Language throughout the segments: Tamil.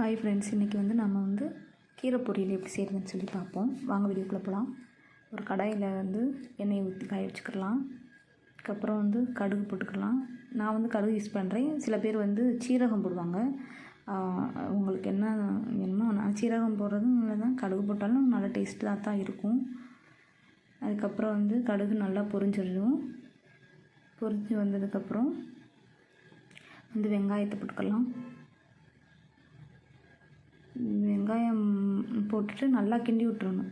ஹாய் ஃப்ரெண்ட்ஸ் இன்றைக்கி வந்து நம்ம வந்து கீரை பொரியல் எப்படி செய்கிறதுன்னு சொல்லி பார்ப்போம். வாங்க வீடியோக்குள்ளே போகலாம் ஒரு கடாயில் வந்து எண்ணெயை ஊற்றி காய வச்சுக்கலாம். அதுக்கப்புறம் வந்து கடுகு போட்டுக்கலாம். நான் வந்து கடுகு யூஸ் பண்ணுறேன் சில பேர் வந்து சீரகம் போடுவாங்க. உங்களுக்கு என்ன வேணுமோ நான் சீரகம் போடுறதும் நல்லதான் கடுகு போட்டாலும் நல்ல டேஸ்ட்டாக தான் இருக்கும். அதுக்கப்புறம் வந்து கடுகு நல்லா பொரிஞ்சிடும் பொரிஞ்சு வந்ததுக்கப்புறம் வந்து வெங்காயத்தை போட்டுக்கலாம். வெங்காயம் போட்டுட்டு நல்லா கிண்டி விட்டுருணும்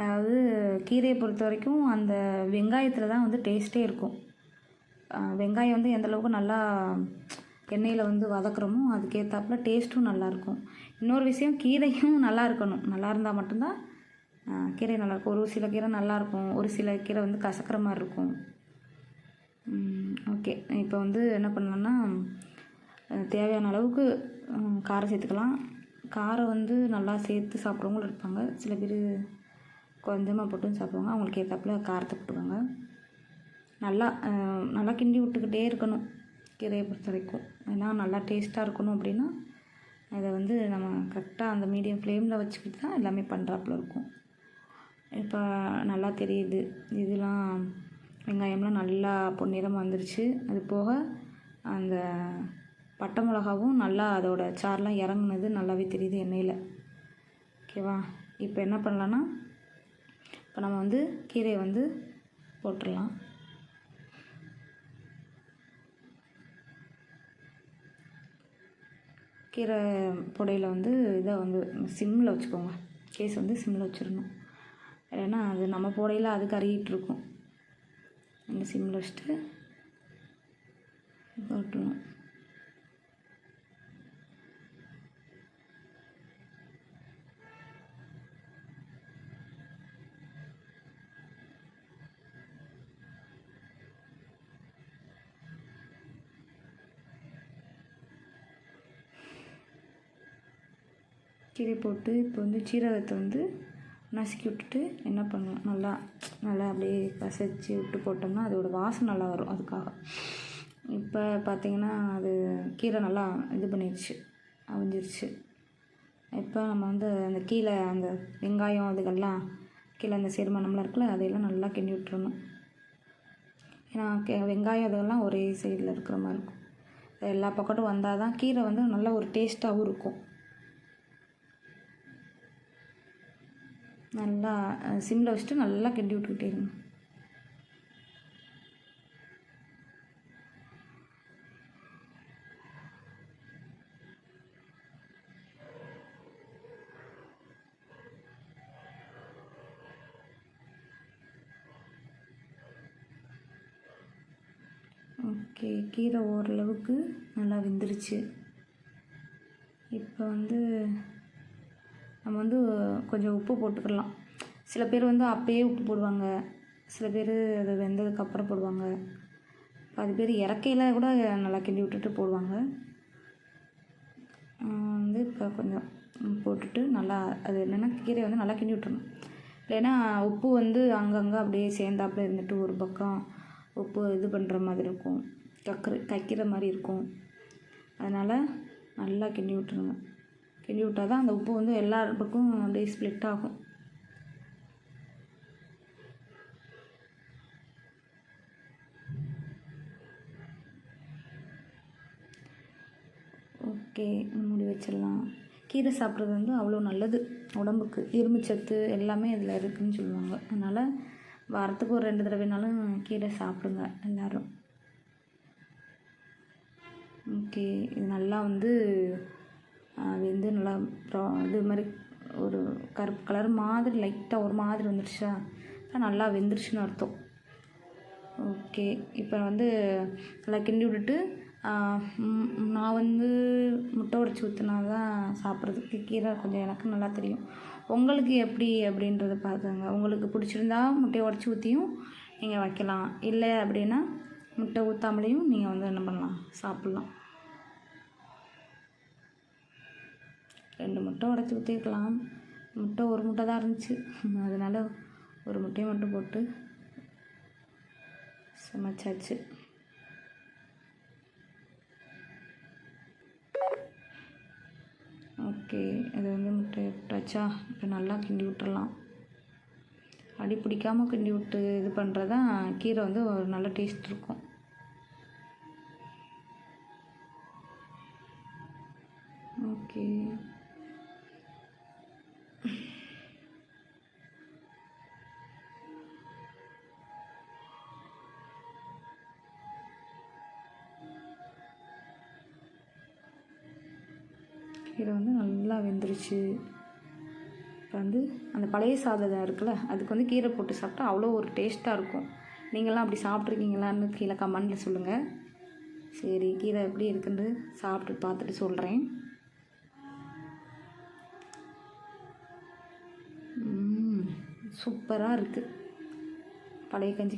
அதாவது கீரையை பொறுத்த வரைக்கும் அந்த வெங்காயத்தில் தான் வந்து டேஸ்ட்டே இருக்கும். வெங்காயம் வந்து எந்தளவுக்கு நல்லா எண்ணெயில் வந்து வதக்குறோமோ அதுக்கேற்றாப்புல டேஸ்ட்டும் நல்லாயிருக்கும் இன்னொரு விஷயம் கீரையும் நல்லா இருக்கணும். நல்லா இருந்தால் மட்டும்தான் கீரை நல்லாயிருக்கும் ஒரு சில கீரை நல்லாயிருக்கும் ஒரு சில கீரை வந்து கசக்கிற மாதிரி இருக்கும். ஓகே. இப்போ வந்து என்ன பண்ணலான்னா தேவையான அளவுக்கு காரம் சேர்த்துக்கலாம். காரம் வந்து நல்லா சேர்த்து சாப்பிட்றவங்களும் இருப்பாங்க. சில பேர் கொஞ்சமாக போட்டும் சாப்பிடுவாங்க. அவங்களுக்கு ஏற்றாப்புல காரத்தை போட்டுக்கோங்க நல்லா நல்லா கிண்டி விட்டுக்கிட்டே இருக்கணும். கீரையை பொறுத்த வரைக்கும். ஏன்னா நல்லா டேஸ்ட்டாக இருக்கணும் அப்படின்னா அதை வந்து நம்ம கரெக்டாக அந்த மீடியம் ஃப்ளேமில் வச்சுக்கிட்டு தான் எல்லாமே பண்ணுறாப்புல இருக்கும். இப்போ நல்லா தெரியுது. இதெல்லாம் வெங்காயம்லாம் நல்லா பொன்னிறமாக வந்துருச்சு. அது போக அந்த பட்டை மிளகாவும் நல்லா அதோட சார்லாம் இறங்குனது நல்லாவே தெரியுது எண்ணெயில். ஓகேவா? இப்போ என்ன பண்ணலான்னா இப்போ நம்ம வந்து கீரையை வந்து போட்டுடலாம். கீரை புடையில் வந்து இதை வந்து சிம்மில் வச்சுக்கோங்க. கேஸ் வந்து சிம்மில் வச்சிடணும். ஏன்னா அது நம்ம புடையில் அது கருகிட்டு இருக்கும். அந்த சிம்மில் வச்சுட்டு போட்டுடணும். கீரை போட்டு இப்போ வந்து சீரகத்தை வந்து நசுக்கி விட்டுட்டு என்ன பண்ணலாம்? நல்லா நல்லா அப்படியே கசைச்சி விட்டு போட்டோம்னா அதோட வாசம் நல்லா வரும் அதுக்காக. இப்போ பார்த்திங்கன்னா அது கீரை நல்லா இது பண்ணிடுச்சு அவிஞ்சிருச்சு. இப்போ நம்ம வந்து அந்த கீழே அந்த வெங்காயம் அதுக்கெல்லாம் கீழே அந்த செருமணம்லாம் இருக்குல்ல அதையெல்லாம் நல்லா கிண்டி விட்டுறணும். ஏன்னா கே- வெங்காயம் அதெல்லாம் ஒரே சைடில் இருக்கிற மாதிரி இருக்கும். எல்லா பக்கட்டும் வந்தால் தான் கீரை வந்து நல்ல ஒரு டேஸ்ட்டாகவும் இருக்கும். நல்லா சிம்மில் வச்சுட்டு நல்லா கிண்டி விட்டுக்கிட்டே இருங்க. ஓகே கீரை ஓரளவுக்கு நல்லா வெந்துருச்சு. இப்போ வந்து நம்ம வந்து கொஞ்சம் உப்பு போட்டுக்கலாம் சில பேர் வந்து அப்பயே உப்பு போடுவாங்க. சில பேர் அது வெந்ததுக்கப்புறம் போடுவாங்க. பாதி பேர் இறக்கையில் கூட நல்லா கிண்டி விட்டுட்டு போடுவாங்க. வந்து இப்போ கொஞ்சம் போட்டுட்டு நல்லா அது என்னென்னா கீரையை வந்து நல்லா கிண்டி விட்டுறணும். இல்லைன்னா உப்பு வந்து அங்கங்கே அப்படியே சேர்ந்தாப்புல இருந்துட்டு ஒரு பக்கம் உப்பு இது பண்ணுற மாதிரி இருக்கும். கக்கிற கைக்கிற மாதிரி இருக்கும். அதனால் நல்லா கிண்டி விட்டுருங்க. கிண்டி விட்டால் தான் அந்த உப்பு வந்து எல்லா பக்கம் அப்படியே ஸ்ப்ளிட் ஆகும். ஓகே மூடி வச்சிடலாம். கீரை சாப்பிட்றது வந்து அவ்வளோ நல்லது உடம்புக்கு. இரும்புச்சத்து எல்லாமே இதில் இருக்குதுன்னு சொல்லுவாங்க. அதனால் வாரத்துக்கு ஒரு ரெண்டு தடவைனாலும் கீரை சாப்பிடுங்க எல்லாரும். ஓகே இது நல்லா வந்து வெந்து நல்லா அப்புறம் இது மாதிரி ஒரு கருப்பு கலர் மாதிரி லைட்டாக ஒரு மாதிரி வந்துடுச்சா நல்லா வெந்துருச்சுன்னு அர்த்தம். ஓகே இப்போ வந்து நல்லா கிண்டி விட்டுட்டு நான் வந்து முட்டை உடச்சி ஊற்றினா தான் சாப்பிட்றதுக்கு கீரை கொஞ்சம் எனக்கு நல்லா தெரியும். உங்களுக்கு எப்படி அப்படின்றத பார்த்துங்க உங்களுக்கு பிடிச்சிருந்தா முட்டையை உடச்சி ஊற்றியும் நீங்கள் வைக்கலாம். இல்லை அப்படின்னா முட்டை ஊற்றாமலேயும் நீங்கள் வந்து என்ன பண்ணலாம்? சாப்பிட்லாம். ரெண்டு முட்டை உடச்சி ஊற்றிருக்கலாம் முட்டை ஒரு முட்டை தான் இருந்துச்சு. அதனால் ஒரு முட்டையை மட்டும் போட்டு சமைச்சாச்சு. ஓகே இது வந்து முட்டை விட்டாச்சா இப்போ நல்லா கிண்டி விட்டுறலாம். அடி பிடிக்காமல் கிண்டி விட்டு இது பண்ணுறது தான் கீரை வந்து ஒரு நல்ல டேஸ்ட் இருக்கும். ஓகே. கீரை வந்து நல்லா வெந்துருச்சு. இப்போ வந்து அந்த பழைய சாதம் இருக்குல்ல அதுக்கு வந்து கீரை போட்டு சாப்பிட்டா அவ்வளோ ஒரு டேஸ்ட்டாக இருக்கும். நீங்களாம் அப்படி சாப்பிட்ருக்கீங்களான்னு கீழே கமெண்டில் சொல்லுங்கள் சரி கீரை எப்படி இருக்குன்னு சாப்பிட்டு பார்த்துட்டு சொல்கிறேன் சூப்பராக இருக்குது பழைய கஞ்சி